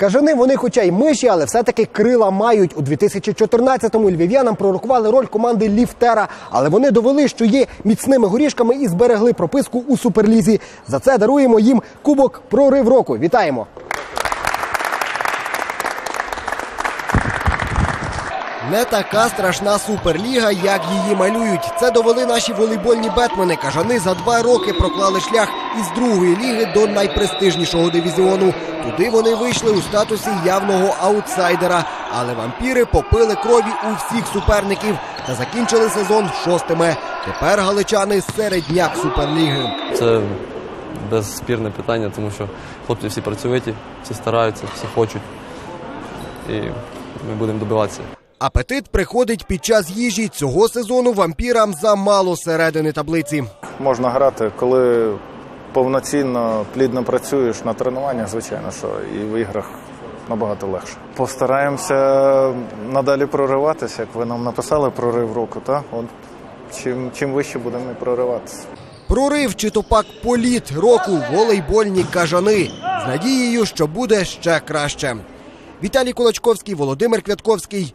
Кажани вони, хоча й миші, але все-таки крила мають. У 2014-му львів'янам пророкували роль команди Ліфтера, але вони довели, що є міцними горішками і зберегли прописку у суперлізі. За це даруємо їм кубок прорив року. Вітаємо! Не така страшна суперліга, як її малюють. Це довели наші волейбольні бетмени. Кажани за два роки проклали шлях із другої ліги до найпрестижнішого дивізіону. Туди вони вийшли у статусі явного аутсайдера. Але вампіри попили крові у всіх суперників та закінчили сезон шостими. Тепер галичани середняк суперліги. Це безспірне питання, тому що хлопці всі працьовиті, всі стараються, всі хочуть. І ми будемо добиватися. Апетит приходить під час їжі. Цього сезону вампірам замало середини таблиці. Можна грати, коли повноцінно, плідно працюєш на тренуваннях, звичайно, що і в іграх набагато легше. Постараємося надалі прориватися, як ви нам написали прорив року. Та? От чим, чим вище будемо прориватися. Прорив чи то пак політ року волейбольні кажани з надією, що буде ще краще. Віталій Кулачковський, Володимир Квятковський.